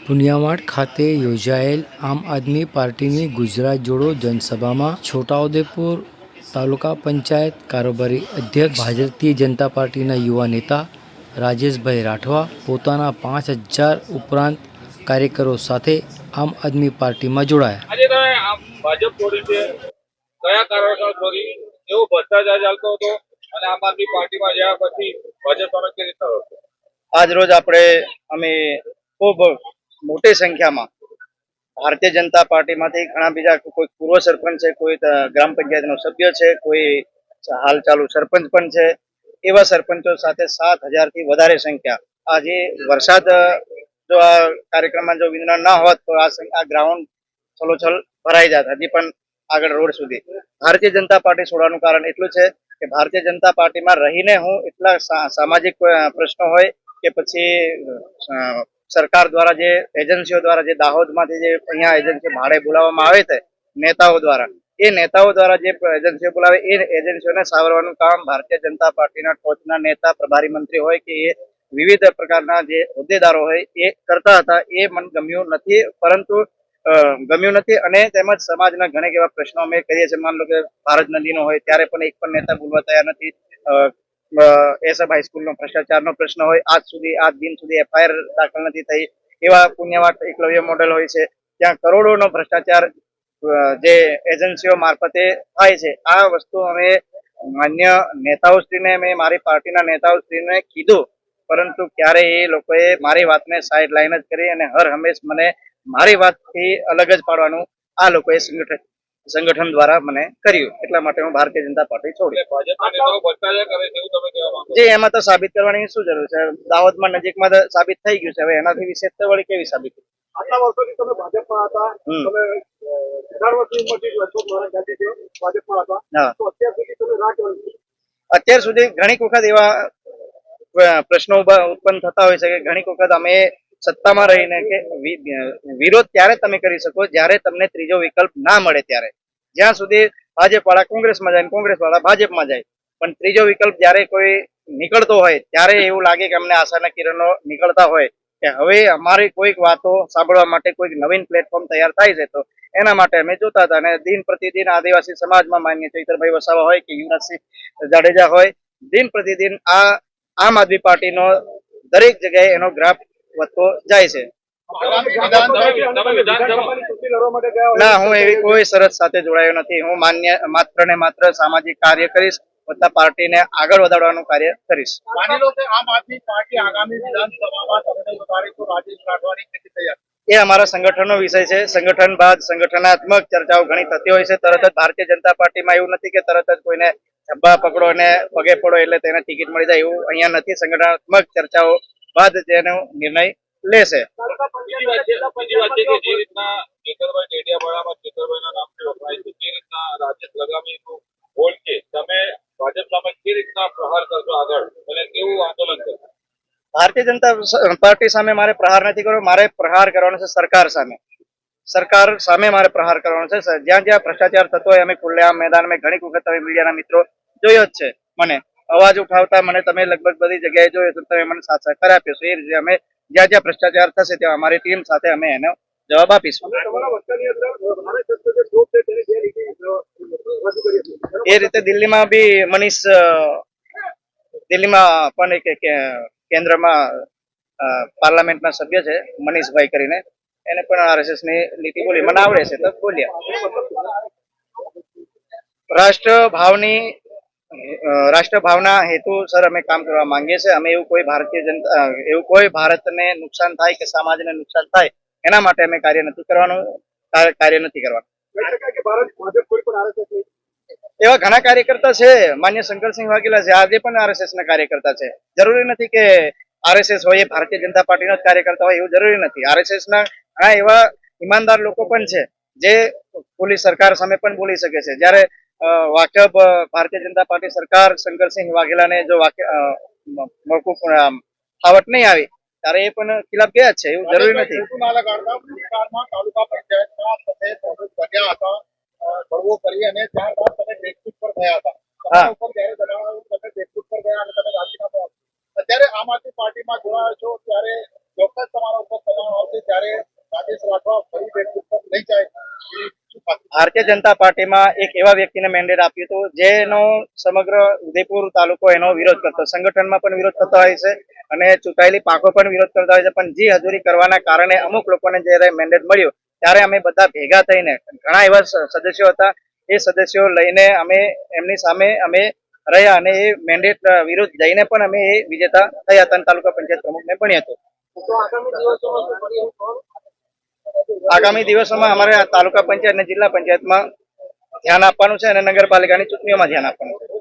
પુનિયાવાડ ખાતે યોજાયેલ આમ આદમી પાર્ટીની ગુજરાત જોડો જનસભામાં છોટાઉદેપુર તાલુકા પંચાયત કારોબારી અધ્યક્ષ ભારતીય જનતા પાર્ટીના યુવા નેતા રાજેશભાઈ રાઠવા પોતાના પાંચ હજાર ઉપરાંત કાર્યકરો સાથે આમ આદમી પાર્ટીમાં જોડાયા આજે તમે આમ ભાજપ છોડી છે કયા કારણસર છોડી કેવો ભ્રષ્ટાચાર ચાલતો હતો અને આમ આદમી પાર્ટીમાં ગયા પછી ભાજપ તમે કેવી રીતે રહો છો? આજ રોજ આપણે અમે ખૂબ મોટી સંખ્યામાં ભારતીય જનતા પાર્ટીમાંથી ઘણા બીજા કોઈ પૂર્વ સરપંચ છે, કોઈ ગ્રામ પંચાયતનો સભ્ય છે, કોઈ હાલ ચાલુ સરપંચ પણ છે. એવા સરપંચો સાથે સાત હજારથી વધારે સંખ્યા. આજે વરસાદ, જો આ કાર્યક્રમમાં જો વિઘ્ન ના હોત, તો આ ગ્રાઉન્ડ છલોછલ ભરાઈ જાત. હજી પણ આગળ રોડ સુધી. ભારતીય જનતા પાર્ટી છોડવાનું કારણ એટલું છે કે ભારતીય જનતા પાર્ટીમાં રહીને હું એટલા સામાજિક પ્રશ્નો હોય કે પછી સરકાર દ્વારા જે એજન્સીઓ દ્વારા જે દાહોદમાંથી જે અહીંયા એજન્સી ભાડે બોલાવવામાં આવે છે, નેતાઓ દ્વારા, એ નેતાઓ દ્વારા જે એજન્સીઓ બોલાવે, એ એજન્સીઓને સાવરવાનું કામ ભારતીય જનતા પાર્ટીના ટોચના નેતા, પ્રભારી મંત્રી હોય કે એ વિવિધ પ્રકારના જે હોદ્દેદારો હોય, એ કરતા હતા, એ મને ગમ્યું નથી, પરંતુ ગમ્યું નથી અને તેમજ સમાજના ઘણા એવા પ્રશ્નો અમે કરીએ છીએ. માન લો કે ભારત નદીનો હોય, ત્યારે પણ એક પણ નેતા બોલવા તૈયાર નથી. એસએફ હાઈસ્કૂલનો ભ્રષ્ટાચારનો પ્રશ્ન હોય. આજ સુધી, આજ દિન સુધી એફઆઈઆર દાખલ નથી થઈ. એવા પુણ્યવાટ એકલવ્ય મોડેલ હોય છે. ત્યાં કરોડોનો ભ્રષ્ટાચાર જે એજન્સીઓ મારફતે થાય છે. આ વસ્તુ અમે માન્ય નેતાઓશ્રીને, મેં મારી પાર્ટીના નેતાઓશ્રીને કીધું. પરંતુ ક્યારે એ લોકોએ મારી વાતને સાઈડ લાઈન જ કરી અને હર હંમેશ મને મારી વાતથી અલગ જ પાડવાનું આ લોકોએ સંગઠન સંગઠન દ્વારા મને કર્યું. એટલા માટે હું ભારતીય જનતા પાર્ટી છોડી? જે એમાં તો સાબિત કરવાની શું જરૂર છે? દાહોદમાં નજીકમાં સાબિત થઈ ગયું છે. હવે એનાથી વિશેષ તો વળી કેવી સાબિત આટલા વર્ષોથી તમે ભાજપમાં હતા. તમે અઢાર વર્ષની ઉંમરથી લગભગ મારા ખ્યાલથી તે ભાજપમાં હતા. તો અત્યાર સુધી તમે રાહ અત્યાર સુધી ઘણીક વખત એવા પ્રશ્નો ઊભા ઉત્પન્ન થતા હોય છે કે ઘણી વખત અમે સત્તામાં રહીને કે વિરોધ ત્યારે તમે કરી શકો જ્યારે તમને ત્રીજો વિકલ્પ ના મળે ત્યારે. જ્યાં સુધી ભાજપ વાળા કોંગ્રેસમાં જાય કોંગ્રેસ વાળા ભાજપમાં જાય. પણ ત્રીજો વિકલ્પ જ્યારે કોઈ નીકળતો હોય ત્યારે એવું લાગે કે અમને આશાના કિરણો નીકળતા હોય કે હવે અમારી કોઈક વાતો સાંભળવા માટે કોઈક નવીન પ્લેટફોર્મ તૈયાર થાય છે તો એના માટે અમે જોતા હતા અને દિન પ્રતિદિન આદિવાસી સમાજમાં માન્ય ચૈતરભાઈ વસાવા હોય કે યુવરાજસિંહ જાડેજા હોય, દિન પ્રતિદિન આ, આમ આદમી પાર્ટીનો દરેક જગ્યાએ એનો ગ્રાફ વધતો જાય છે. ના હું એવી કોઈ શરત સાથે જોડાયો નથી. હું માન્ય માત્ર ને માત્ર સામાજિક કાર્ય કરીશ તથા પાર્ટીને આગળ વધારવાનું કાર્ય કરીશ. એ અમારા સંગઠનનો વિષય છે. સંગઠન બાદ સંગઠનાત્મક ચર્ચાઓ ઘણી થતી હોય છે. તરત જ ભારતીય જનતા પાર્ટીમાં એવું નથી કે તરત જ કોઈને ધબ્બા પકડો અને પગે પડો એટલે તેને ટિકિટ મળી જાય એવું અહીંયા નથી. સંગઠનાત્મક ચર્ચાઓ બાદ તેનો નિર્ણય લેશે. ભારતીય જનતા પાર્ટી સામે મારે પ્રહાર નથી કરવો મારે પ્રહાર કરવાનો છે સરકાર સામે. સરકાર સામે મારે પ્રહાર કરવાનો છે. જ્યાં જ્યાં ભ્રષ્ટાચાર થતો હોય અમે ખુલ્લેઆમ મેદાનમાં ઘણી વખત મીડિયાના મિત્રો જોયો જ છે. મને અવાજ ઉઠાવતા મને તમે લગભગ બધી જગ્યાએ જોયો તો તમે મને સાથ સહકાર આપ્યો છે. એ રીતે અમે જ્યાં જ્યાં ભ્રષ્ટાચાર થશે ત્યાં અમારી ટીમ સાથે અમે એનો જવાબ આપીશું. નીતિ એ રીતે દિલ્હીમાં બી મનીષ દિલ્હીમાં પણ એક કેન્દ્રમાં પાર્લામેન્ટના સભ્ય છે, મનીષભાઈ કરીને. એને પણ આરએસએસની લીટી બોલી. મને આવડે છે તો બોલ્યા. રાષ્ટ્ર ભાવની અ, રાષ્ટ્ર ભાવના હેતુ સર અમે કામ કરવા માંગીએ છીએ. અમે એવું કોઈ ભારતીય જનતા એવું કોઈ ભારતને નુકસાન થાય કે સમાજને નુકસાન થાય એના માટે અમે કાર્ય નથી કરવાનું કાર્ય નથી કરવાનું. એવા ઘણા કાર્યકર્તા છે. માન્ય શંકરસિંહ વાઘેલા છે. આજે પણ આરએસએસ ના કાર્યકર્તા છે. જરૂરી નથી કે આરએસએસ હોય એ ભારતીય જનતા પાર્ટીનો જ કાર્યકર્તા હોય એવું જરૂરી નથી. આરએસએસ ના ઘણા એવા ઈમાનદાર લોકો પણ છે જે પોલીસ સરકાર સામે પણ બોલી શકે છે. જ્યારે વાકેફ ભારતીય જનતા પાર્ટી સરકાર શંકરસિંહ વાઘેલાને જો મોકૂફ ફાવટ નહીં આવી ત્યારે એ પણ ખિલાફ ગયા છે એવું જરૂરી નથી. તાલુકા પંચાયતમાં હતા કરી અને ત્યારબાદ તમે બેકફૂટ પર થયા હતા. ઉપર જયારે તમે બેકફૂટ પર ગયા અને તમે રાજીનામું આપ્યું. અત્યારે આમ આદમી પાર્ટીમાં જોડાયો છો ત્યારે ચોક્કસ તમારા ઉપર દબાણ આવશે ત્યારે રાજેશ રાઠવા ફરી બેઠક પર નહીં જાય? ભારતીય જનતા પાર્ટીમાં એક એવા વ્યક્તિને મેન્ડેટ આપ્યું હતું, જેનો સમગ્ર ઉદયપુર તાલુકો એનો વિરોધ કરતો, સંગઠનમાં પણ વિરોધ થતો હોય છે અને ચૂંટાયેલી પાકો પણ વિરોધ કરતા હોય છે, પણ જી હજૂરી કરવાના કારણે અમુક લોકોને જ્યારે મેન્ડેટ મળ્યું, ત્યારે અમે બધા ભેગા થઈને, ઘણા એવા સદસ્યો હતા, એ સદસ્યો લઈને અમે એમની સામે અમે રહ્યા અને એ મેન્ડેટ વિરુદ્ધ જઈને પણ અમે એ વિજેતા થયા હતા તાલુકા પંચાયત પ્રમુખને ભણ્યા હતો. આગામી દિવસોમાં અમારે તાલુકા પંચાયત અને જિલ્લા પંચાયતમાં ધ્યાન આપવાનું છે અને નગરપાલિકાની ચૂંટણીઓમાં ધ્યાન આપવાનું છે.